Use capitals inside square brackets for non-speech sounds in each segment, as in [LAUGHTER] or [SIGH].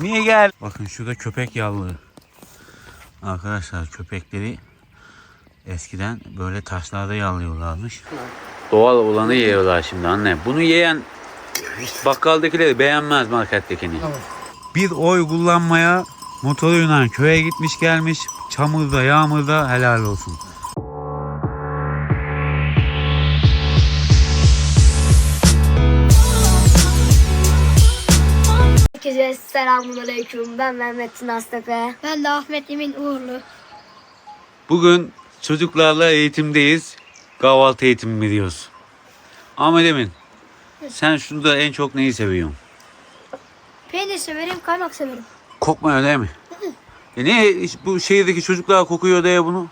Niye gel? Bakın şurada köpek yavru. Arkadaşlar köpekleri eskiden böyle taşlarda yavlıyorlarmış. Doğal olanı yiyorlar şimdi anne. Bunu yiyen bakkaldakileri beğenmez markettekini. Bir oy kullanmaya motoruyla köye gitmiş gelmiş. Çamurda yağmurda helal olsun. Herkese selamünaleyküm. Ben Mehmet Nastepe. Ben de Ahmet Emin Uğurlu. Bugün çocuklarla eğitimdeyiz. Kahvaltı eğitimi veriyoruz. Ahmet Emin sen şurada en çok neyi seviyorsun? Peynir severim, kaymak severim. Kokmuyor değil mi? E niye bu şehirdeki çocuklar kokuyor diye bunu?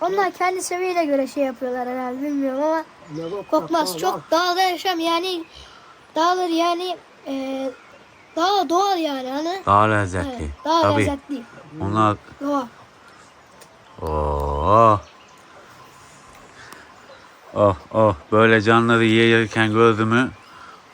Onlar kendi seviyene göre şey yapıyorlar herhalde bilmiyorum ama kokmaz. Çok dağda yaşam yani dağlar yani e, daha doğal yani hani. Daha lezzetli. Evet, daha Tabii. lezzetli. Onlar Doğal. oh. Oh oh böyle canları yerken gördüğümü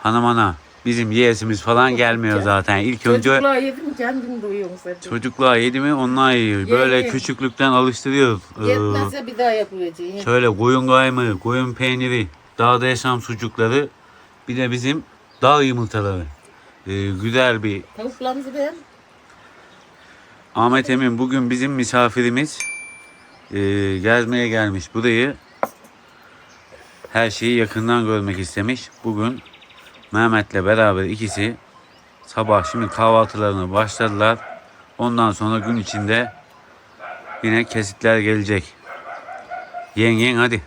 hanım ana bizim yiyesimiz falan gelmiyor zaten. İlk önce Çocuklar yedim kendin doyuyorsun zaten. çocuklar yedi mi onlar yiyor. Böyle küçüklükten alıştırıyoruz. Ee, Yetmezse bir daha yapıveracaksın. Şöyle koyun kaymağı, koyun peyniri, dağda yaşam sucukları, bir de bizim dağ yumurtaları. Ee, güzel bir Tavuklarımızı beğen. Ahmet Emin bugün bizim misafirimiz. Ee, gezmeye gelmiş burayı. Her şeyi yakından görmek istemiş. Bugün Mehmet'le beraber ikisi sabah şimdi kahvaltılarına başladılar. Ondan sonra gün içinde yine kesitler gelecek. Yengen hadi.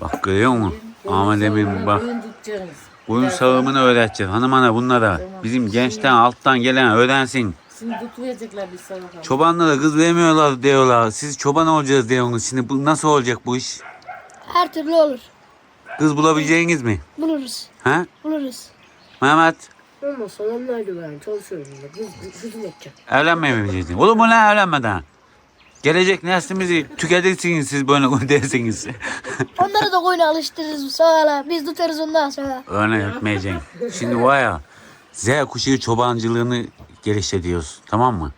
Bak görüyor musun? Ahmet Emin bak. Oyun tutacaksınız. Oyun sağımını öğreteceğiz. Hanım ana bunlara. Bizim gençten alttan gelen öğrensin. Şimdi tutmayacaklar bir sabah. Çobanlara kız vermiyorlar diyorlar. Siz çoban olacağız diyorsunuz. Şimdi bu nasıl olacak bu iş? Her türlü olur. Kız bulabileceğiniz mi? Buluruz. Ha? Buluruz. Mehmet Olmasa onlarla ben çalışıyorum. Kız, kızım yapacak. evlenmeye mi gideceksin? Olur mu lan evlenmeden? Gelecek neslimizi tüketirsiniz siz böyle [LAUGHS] dersiniz. Onları da koyuna alıştırırız sonra. Biz tutarız ondan sonra. Öyle etmeyeceksin. Şimdi var ya Z kuşağı çobancılığını geliştiriyoruz. Tamam mı?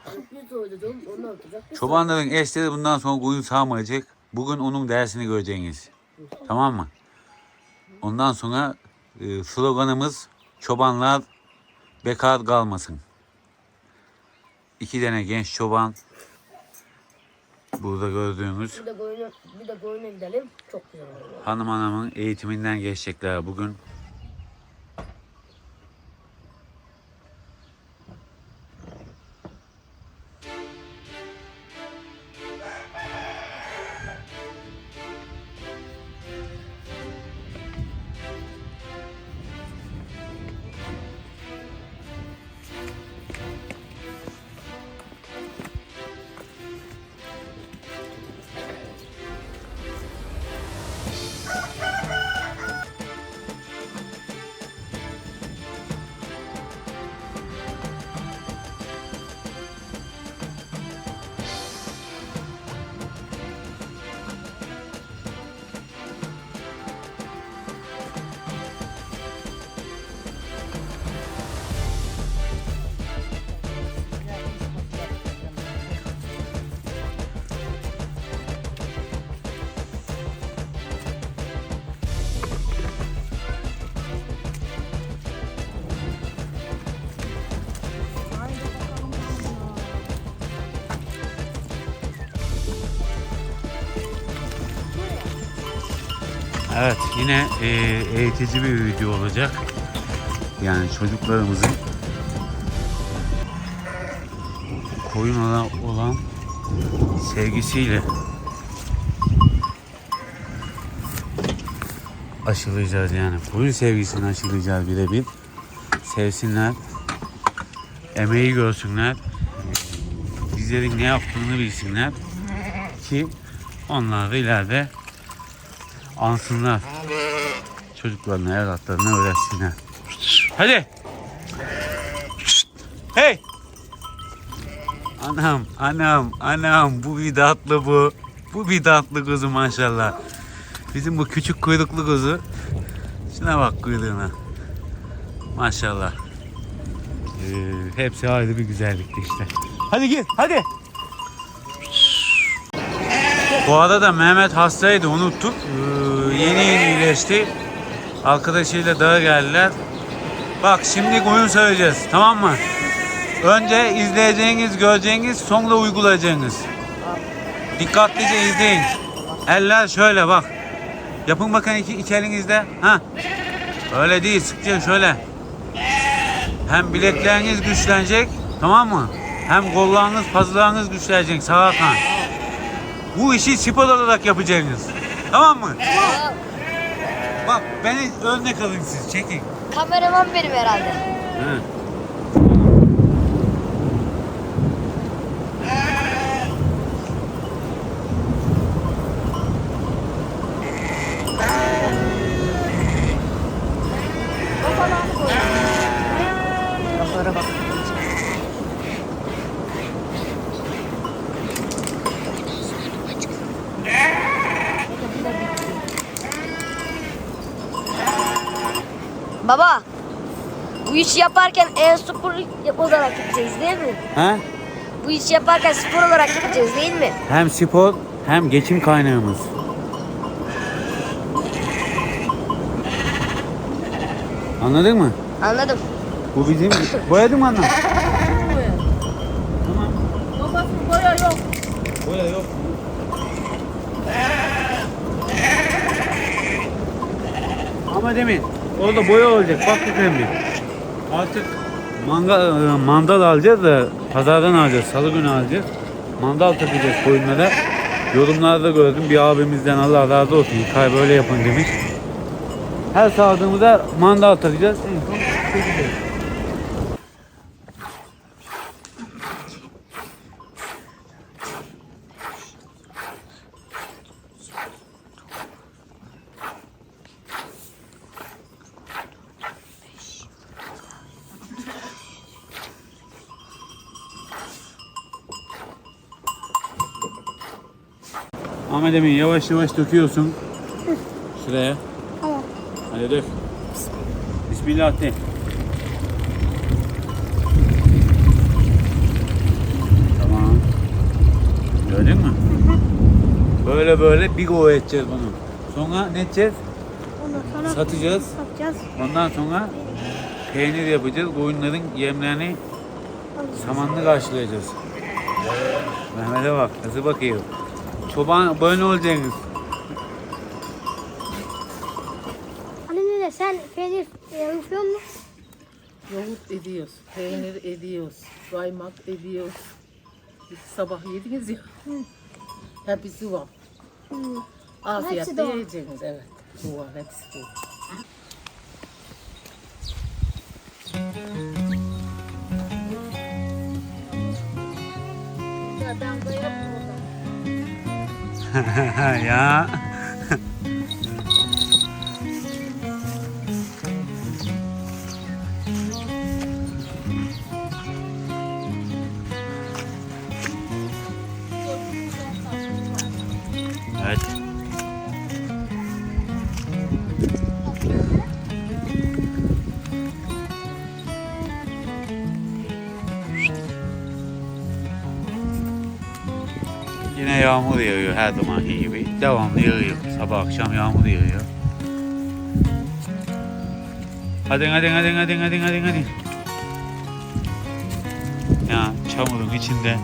Biz. Çobanların eşleri bundan sonra koyun sağmayacak. Bugün onun dersini göreceksiniz. Tamam mı? Ondan sonra e, sloganımız çobanlar bekar kalmasın. İki tane genç çoban burada gördüğümüz Bir de koyuna, bir de koyuna gidelim. Çok güzel olur. hanım hanımın eğitiminden geçecekler bugün. Evet yine e, eğitici bir video olacak. Yani çocuklarımızın koyuna olan sevgisiyle aşılayacağız yani. Koyun sevgisini aşılayacağız birebir. Sevsinler. Emeği görsünler. Bizlerin ne yaptığını bilsinler. Ki onlar da ileride ansınlar. Çocuklarına, evlatlarına öğretsinler. Hadi. Hey. Anam, anam, anam. Bu bir tatlı bu. Bu bir tatlı kuzu maşallah. Bizim bu küçük kuyruklu kuzu. Şuna bak kuyruğuna. Maşallah. Ee, hepsi ayrı bir güzellikti işte. Hadi git, hadi. Bu arada Mehmet hastaydı, unuttuk. Ee, yeni yeni iyileşti. Arkadaşıyla dağa geldiler. Bak şimdi oyun söyleyeceğiz, tamam mı? Önce izleyeceğiniz, göreceğiniz, sonra uygulayacağınız. Dikkatlice izleyin. Eller şöyle bak. Yapın bakın iki, iki elinizde. Ha. Öyle değil, sıkça şöyle. Hem bilekleriniz güçlenecek, tamam mı? Hem kollarınız, pazılarınız güçlenecek, sağa kan. Bu işi spor olarak yapacaksınız. Tamam mı? Bak beni örnek alın siz, çekin. Kameraman benim herhalde. Hı. Laflara bak. Baba. Bu işi yaparken e-spor yap- olarak yapacağız değil mi? Ha? Bu işi yaparken spor olarak yapacağız değil mi? Hem spor hem geçim kaynağımız. Anladın mı? Anladım. Bu bizim boyadın mı anne? [LAUGHS] Tamam. Babası boya yok. Boya yok. Ama demin orada boya olacak. Bak bakalım bir. Artık manga, e, mandal alacağız da pazardan alacağız. Salı günü alacağız. Mandal takacağız koyunlara. Yorumlarda gördüm bir abimizden Allah razı olsun. Kay böyle yapın demiş. Her sağdığımızda mandal takacağız. En son çekeceğiz. Ahmet Emin yavaş yavaş döküyorsun. Şuraya. Tamam. Hadi dök. Bismillah de. Tamam. Gördün mü? Böyle böyle bir go edeceğiz bunu. Sonra ne edeceğiz? Ondan sonra Satacağız. satacağız. Ondan sonra peynir yapacağız. Koyunların yemlerini samanlı karşılayacağız. Mehmet'e bak nasıl bakıyor. Çoban böyle olacaksınız. Anne nene sen peynir yapıyor musun? Yoğurt ediyoruz. Peynir ediyoruz. Kaymak ediyoruz. Biz sabah yediniz ya. Hepsi var. Afiyetle doğal. yiyeceksiniz evet. Bu var hepsi bu. Ben de yapmıyorum. ya. Evet. [LAUGHS] yağmur yağıyor her zamanki gibi. Devamlı yağıyor. Sabah akşam yağmur yağıyor. Hadi hadi hadi hadi hadi hadi hadi. Ya çamurun içinde.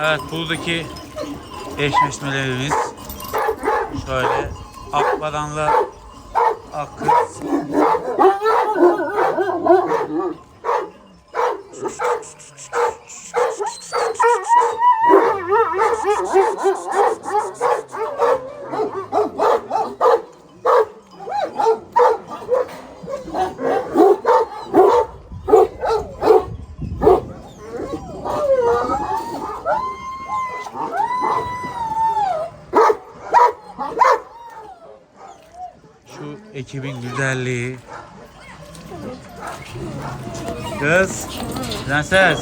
Evet buradaki eşleşmelerimiz şöyle Akbaran'la Akkız Şu ekibin güzelliği. Kız. Prenses.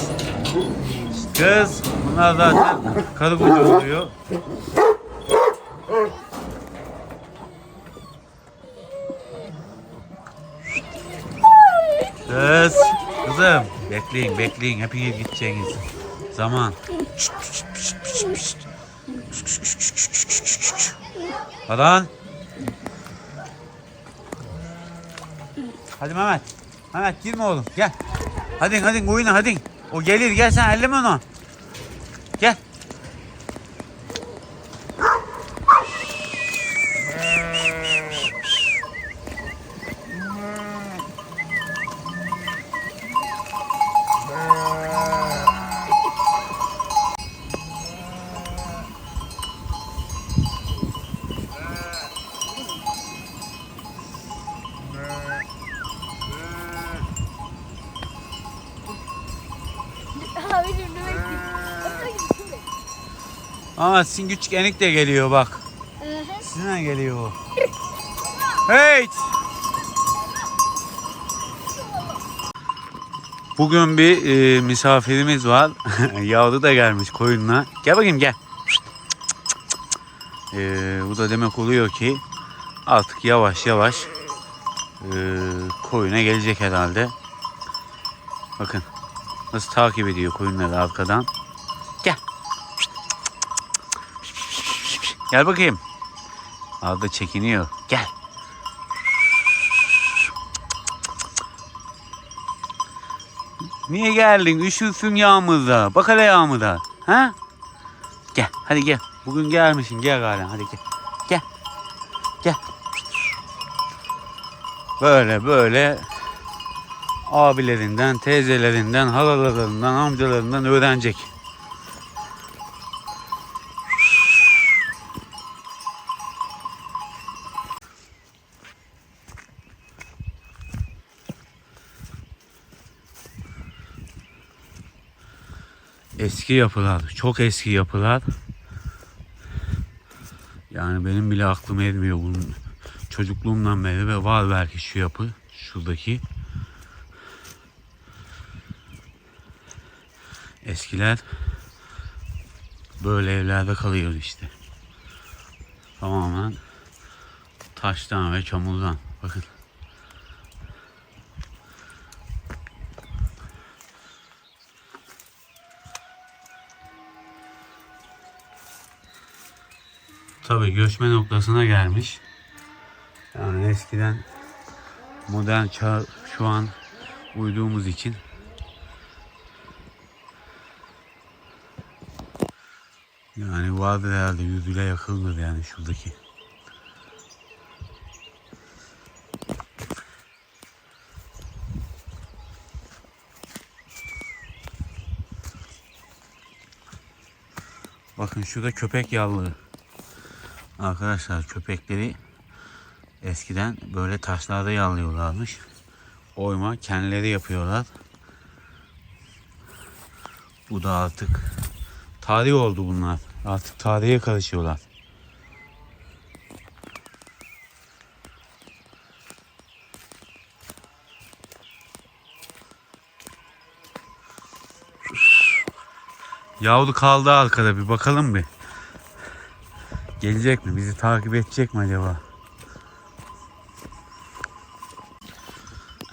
Kız. Bunlar zaten karı koca oluyor. Kız. Kızım. Bekleyin bekleyin. Hepiniz gideceğiniz. Zaman. Adan. Hadi Mehmet. Mehmet girme oğlum gel. Hadi hadi oyna hadi. O gelir gel sen elleme onu. Ama sizin küçük enik de geliyor bak. Sizinle geliyor o. Hey! Bugün bir e, misafirimiz var. [LAUGHS] Yavru da gelmiş koyunla. Gel bakayım gel. E, bu da demek oluyor ki artık yavaş yavaş e, koyuna gelecek herhalde. Bakın nasıl takip ediyor koyunları arkadan. Gel. Gel bakayım. Arda çekiniyor. Gel. Niye geldin? Üşürsün yağmurda. Bak hele yağmurda. Ha? Gel. Hadi gel. Bugün gelmişsin. Gel galen. Hadi gel. Gel. Gel. Böyle böyle abilerinden, teyzelerinden, halalarından, amcalarından öğrenecek. Eski yapılar, çok eski yapılar. Yani benim bile aklım ermiyor bunun çocukluğumdan beri ve var belki şu yapı şuradaki. Eskiler böyle evlerde kalıyordu işte. Tamamen taştan ve çamurdan. Bakın. Tabii göçme noktasına gelmiş. Yani eskiden modern çağ şu an uyduğumuz için yani vardır herhalde yüzüyle yakındır yani şuradaki. Bakın şurada köpek yallığı. Arkadaşlar köpekleri eskiden böyle taşlarda yallıyorlarmış. Oyma kendileri yapıyorlar. Bu da artık tarih oldu bunlar. Artık tarihe karışıyorlar. Yavru kaldı arkada bir bakalım bir. Gelecek mi? Bizi takip edecek mi acaba?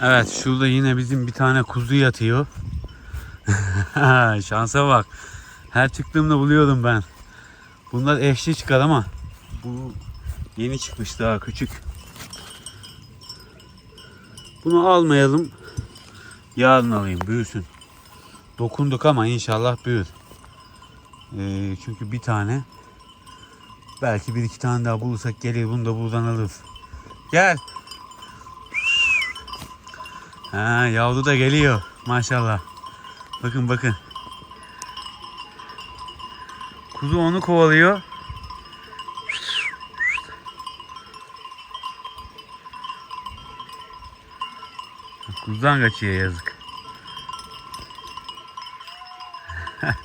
Evet şurada yine bizim bir tane kuzu yatıyor. [LAUGHS] Şansa bak. Her çıktığımda buluyordum ben. Bunlar eşli çıkar ama bu yeni çıkmış daha küçük. Bunu almayalım. Yarın alayım büyüsün. Dokunduk ama inşallah büyür. Ee, çünkü bir tane belki bir iki tane daha bulursak gelir bunu da buradan alırız. Gel. Ha, yavru da geliyor maşallah. Bakın bakın. Kuzu onu kovalıyor. Kuzudan kaçıyor yazık. [LAUGHS]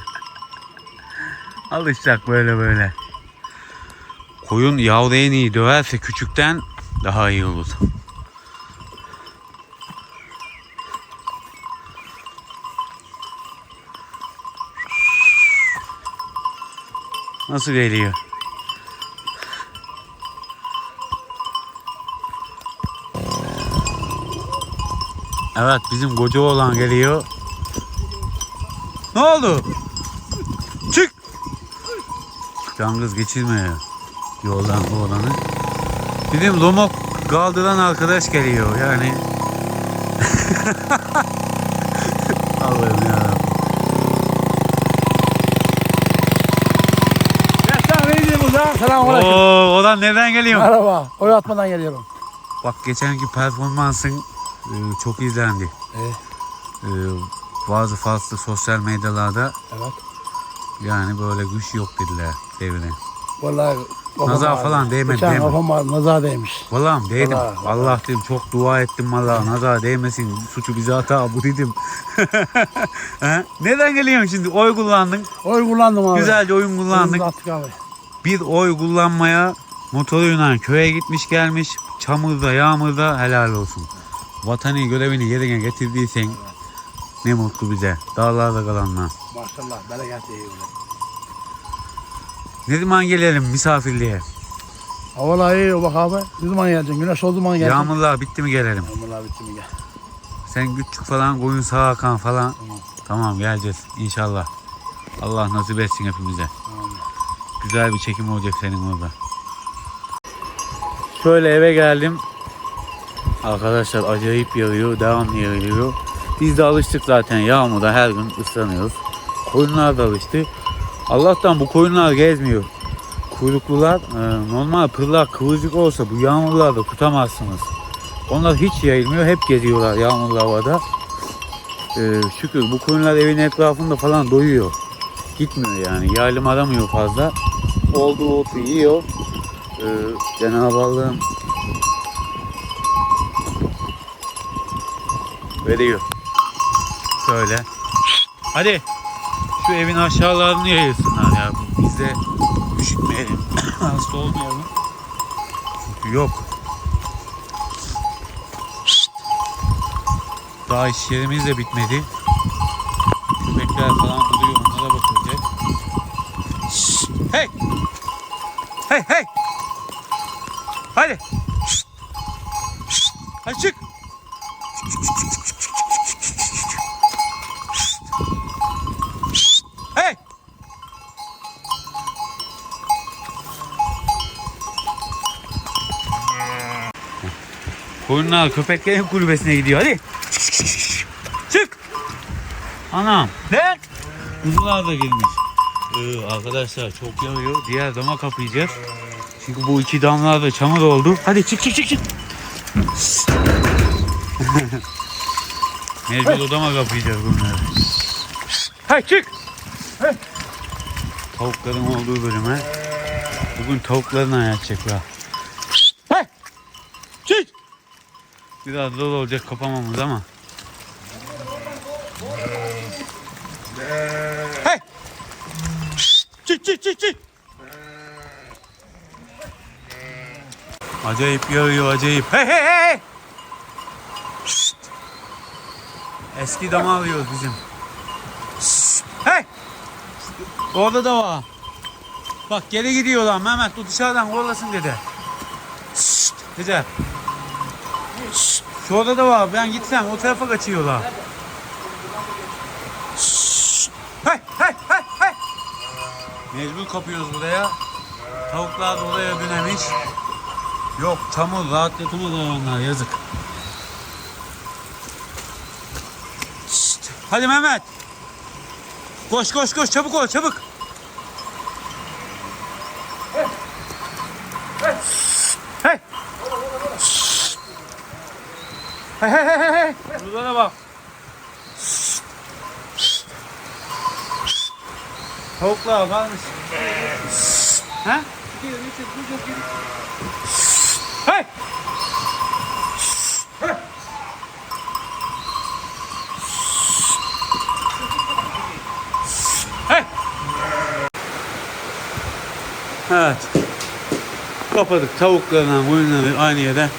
Alışacak böyle böyle. Koyun yavru en iyi döverse küçükten daha iyi olur. Nasıl geliyor? Evet bizim koca oğlan geliyor. Ne oldu? Çık! Yalnız geçirme yoldan oğlanı. Bizim lomok kaldıran arkadaş geliyor yani. [LAUGHS] Allah'ım ya. Selamünaleyküm. Oo, oğlan nereden geliyor? Merhaba. Oy atmadan geliyorum. Bak geçenki performansın e, çok izlendi. Evet. E, bazı farklı sosyal medyalarda Evet. yani böyle güç yok dediler devrine. Vallahi Nazar falan değmedi, değil mi? kafam ağrıdı, Nazar değmiş. Vallahi değdim. Allah, dedim çok dua ettim vallahi nazar değmesin. Suçu bize hata bu dedim. [LAUGHS] He? Neden geliyorsun şimdi? Oy kullandın. Oy kullandım abi. Güzelce oyun kullandın. Oyunu attık abi. Bir oy kullanmaya motoruyla köye gitmiş gelmiş. Çamurda yağmurda helal olsun. Vatani görevini yerine getirdiysen ne mutlu bize. Dağlarda kalanlar. Maşallah. Bereket iyi. Ne zaman gelelim misafirliğe? Havalar iyi bak abi. Ne zaman geleceksin? Güneş oldu zaman geleceksin. Yağmurlar bitti mi gelelim? Yağmurlar bitti mi gel. Sen küçük falan koyun sağ akan falan. Tamam. Tamam geleceğiz inşallah. Allah nasip etsin hepimize. Tamam. Güzel bir çekim olacak senin orada. Şöyle eve geldim. Arkadaşlar acayip yağıyor, devamlı yağıyor. Biz de alıştık zaten yağmurda her gün ıslanıyoruz. Koyunlar da alıştı. Allah'tan bu koyunlar gezmiyor. Kuyruklular e, normal pırlar kıvırcık olsa bu yağmurlarda tutamazsınız. Onlar hiç yayılmıyor. Hep geziyorlar yağmurlu havada. E, şükür bu koyunlar evin etrafında falan doyuyor. Gitmiyor yani. Yaylım aramıyor fazla. Olduğu otu yiyor. E, Cenab-ı Allah'ım veriyor. Şöyle. Hadi. Şu evin aşağılarını yayılsınlar ya. Biz de üşütmeyelim. Hasta olmayalım. Çünkü yok. Daha iş yerimiz de bitmedi. Köpekler falan duruyor. Onlara bakılacak. Hey! Hey hey! Hadi! Hadi çık! Koyunlar köpeklerin kulübesine gidiyor. Hadi. Çık. Anam. Ne? Kuzular da girmiş. Ee, arkadaşlar çok yağıyor. Diğer dama kapayacağız. Çünkü bu iki damlar da çamur oldu. Hadi çık çık çık çık. [LAUGHS] Mecbur odama kapayacağız bunları. Hay çık. Tavukların olduğu bölüme. Bugün tavukların ayakçaklar. Biraz zor olacak kapamamız ama. Hey! Çık çık çık çık. Acayip yağıyor acayip. Hey hey hey! Şşt! Eski dama alıyoruz bizim. Şşt! Hey! Orada da var. Bak geri gidiyorlar Mehmet bu dışarıdan kovalasın dedi. Şşt! Güzel. Şu odada var. Ben gitsem o tarafa kaçıyorlar. Hey hey hey hey. Mecbur kapıyoruz buraya. Tavuklar da oraya bünemiş. Yok çamur rahat yapamadı onlar yazık. Şşt! Hadi Mehmet. Koş koş koş çabuk ol çabuk. Hey hey hey hey. Burada bak. Tavuklar kalmış. Ha? Hey! Hey! Evet. Kapadık tavuklarla koyunları aynı yere.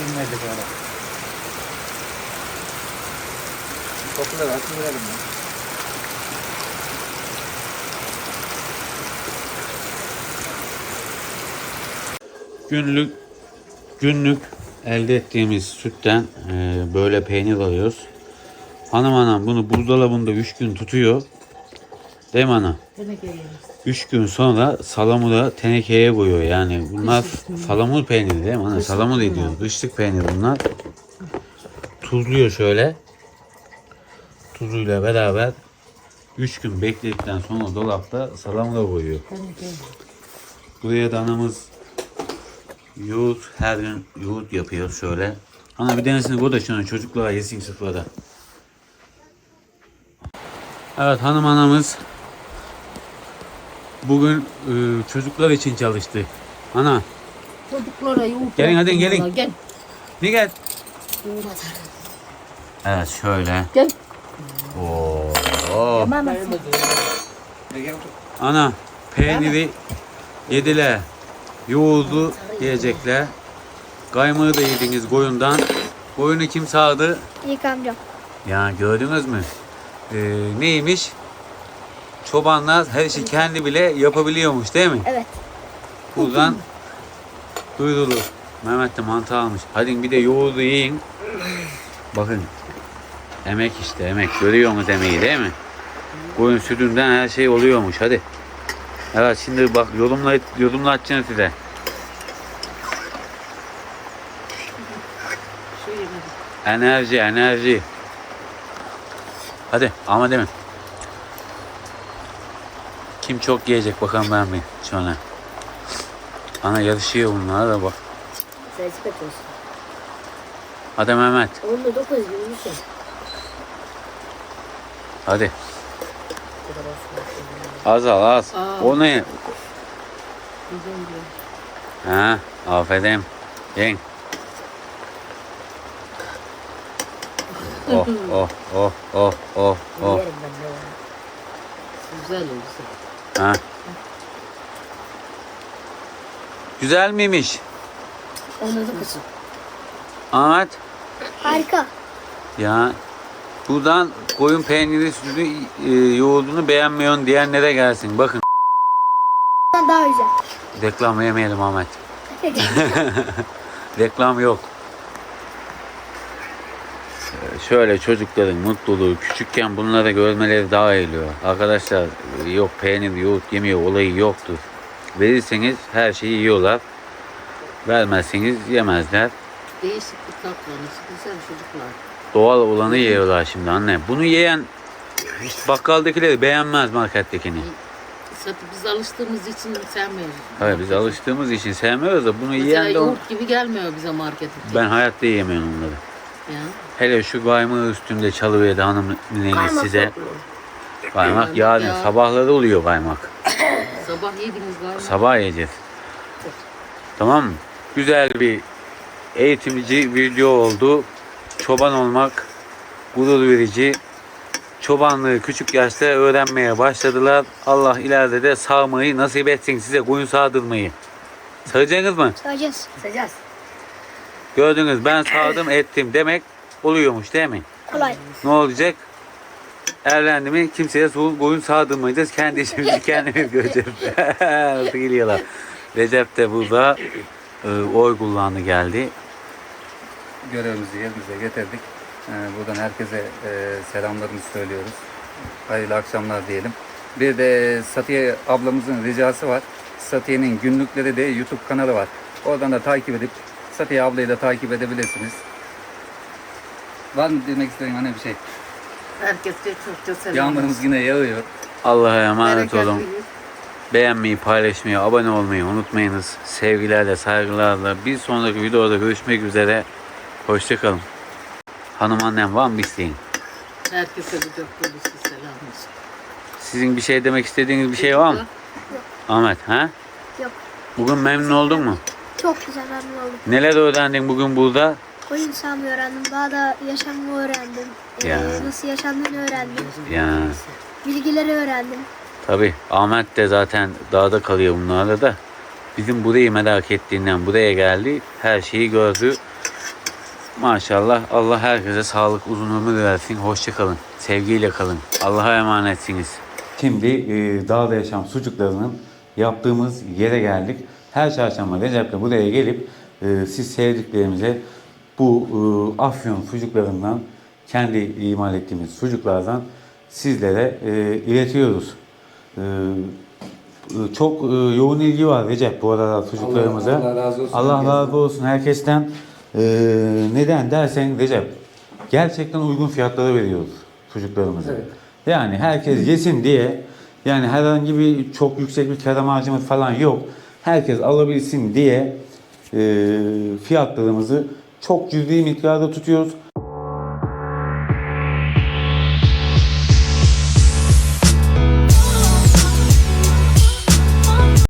Bilmedik öyle. Kapıları açın verelim ya. Günlük günlük elde ettiğimiz sütten e, böyle peynir alıyoruz. Hanım anam bunu buzdolabında 3 gün tutuyor. Değil mi ana? 3 gün sonra salamura tenekeye koyuyor. Yani bunlar salamur peyniri değil mi ana? Salamur ediyoruz. Kışlık peynir bunlar. Tuzluyor şöyle. Tuzuyla beraber 3 gün bekledikten sonra dolapta salamura koyuyor. Buraya da anamız yoğurt her gün yoğurt yapıyor şöyle. Ana bir tanesini koy da şuna çocuklara yesin sıfırda. Evet hanım anamız bugün e, çocuklar için çalıştı. Ana Çocuklara yoğurt Gelin, hadi yaptım gelin. valla, Gel. ne gel. Yoğurt. Evet şöyle. Gel. Oo. oo. Dayanamadım. Ana peyniri yediler. Yoğurdu yiyecekler. Kaymağı da yediniz koyundan. Koyunu kim sağdı? İlk amcam. Ya gördünüz mü? Ee, neymiş? Çobanlar her işi kendi bile yapabiliyormuş değil mi? Evet. Buradan duyurulur. Mehmet de mantı almış. Hadi bir de yoğurdu yiyin. Bakın. Emek işte emek. Görüyor musunuz emeği değil mi? Koyun sütünden her şey oluyormuş. Hadi. Evet şimdi bak yorumla, yorumlatacağım size. Şu yemedim. Enerji enerji. Hadi ama demin. Kim çok yiyecek bakalım ben bir sonra. Ana yarışıyor bunlar da bak. Sen sepet olsun. Hadi Mehmet. Onda dokuz gibi bir şey. Hadi. Bu kadar olsun. Az al az. Aa. O ne? Ha, aferin. Yiyin. Oh oh oh oh oh oh. Güzel o güzel. Ha. Güzel miymiş? Onu da kısın. Ahmet. Harika. Ya buradan koyun peyniri sütü e, yoğurdunu beğenmiyorsun diyenlere gelsin. Bakın Daha güzel. reklam yemeyelim Ahmet. [LAUGHS] reklam yok. Şöyle çocukların mutluluğu küçükken bunları görmeleri daha iyi oluyor. Arkadaşlar yok peynir yoğurt yemiyor olayı yoktur. Verirseniz her şeyi yiyorlar. Vermezseniz yemezler. Değişiklik tatlarınız. Güzel çocuklar. Doğal olanı yiyorlar şimdi anne. Bunu yiyen bakkaldakileri beğenmez markettekini. Biz alıştığımız için sevmiyoruz. Hayır biz alıştığımız için sevmiyoruz da bunu Mesela yiyen de yoğurt gibi gelmiyor bize markete. ben hayatta yiyemiyorum onları. Hele şu kaymağı üstünde çalıverdi hanım neniz size. Kaymak yarın ya. sabahları oluyor kaymak. Sabah yediniz galiba. Sabah yiyeceğiz. Tamam mı? Güzel bir eğitimci video oldu. Çoban olmak gurur verici. Çobanlığı küçük yaşta öğrenmeye başladılar. Allah ileride de sağmayı nasip etsin size koyun sağdırmayı. Sağacaksınız mı? Söyleyeceğiz. Sıcağız. Gördünüz ben sağdım ettim demek oluyormuş değil mi? Kolay. Ne olacak? evlendi mi kimseye soğuk boyun sağdırmayacağız. Kendi işimizi [LAUGHS] kendimiz göreceğiz. [LAUGHS] Nasıl geliyorlar. Recep de burada e, oy kullandı geldi. görevimizi yerimize getirdik. Ee, buradan herkese e, selamlarımızı söylüyoruz. Hayırlı akşamlar diyelim. Bir de Satiye ablamızın ricası var. Satiye'nin günlükleri de YouTube kanalı var. Oradan da takip edip Satiye ablayı da takip edebilirsiniz. Var mı demek istediğin hani bir şey? Herkese çok çok selam. Yağmurumuz yine yağıyor. Allah'a emanet olun. Beğenmeyi, paylaşmayı, abone olmayı unutmayınız. Sevgilerle, saygılarla bir sonraki videoda görüşmek üzere. Hoşçakalın. Hanım annem var mı bir isteğin? Herkese bir polisi selam olsun. Sizin bir şey demek istediğiniz bir şey var mı? Ahmet ha? Yok. Bugün memnun oldun mu? Çok güzel memnun oldum. Neler öğrendin bugün burada? Oyun sahamı öğrendim. Daha da yaşamımı öğrendim. Ee, Ya. nasıl yaşandığını öğrendim. Ya Bilgileri öğrendim. tabi Ahmet de zaten dağda kalıyor bunlarla da. Bizim burayı merak ettiğinden buraya geldi. Her şeyi gördü. Maşallah Allah herkese sağlık uzun ömür versin. Hoşça kalın. Sevgiyle kalın. Allah'a emanetsiniz. Şimdi e, dağda yaşam sucuklarının yaptığımız yere geldik. Her çarşamba Recep'le buraya gelip e, siz sevdiklerimize bu e, afyon sucuklarından kendi imal ettiğimiz sucuklardan sizlere e, iletiyoruz. E, e, çok e, yoğun ilgi var Recep bu arada sucuklarımıza. Allah razı olsun. Allah razı olsun herkesten. E, neden dersen Recep gerçekten uygun fiyatlara veriyoruz sucuklarımızı. Evet. Yani herkes yesin diye yani herhangi bir çok yüksek bir kar amacımız falan yok. Herkes alabilsin diye e, fiyatlarımızı çok cüzi miktarda tutuyoruz.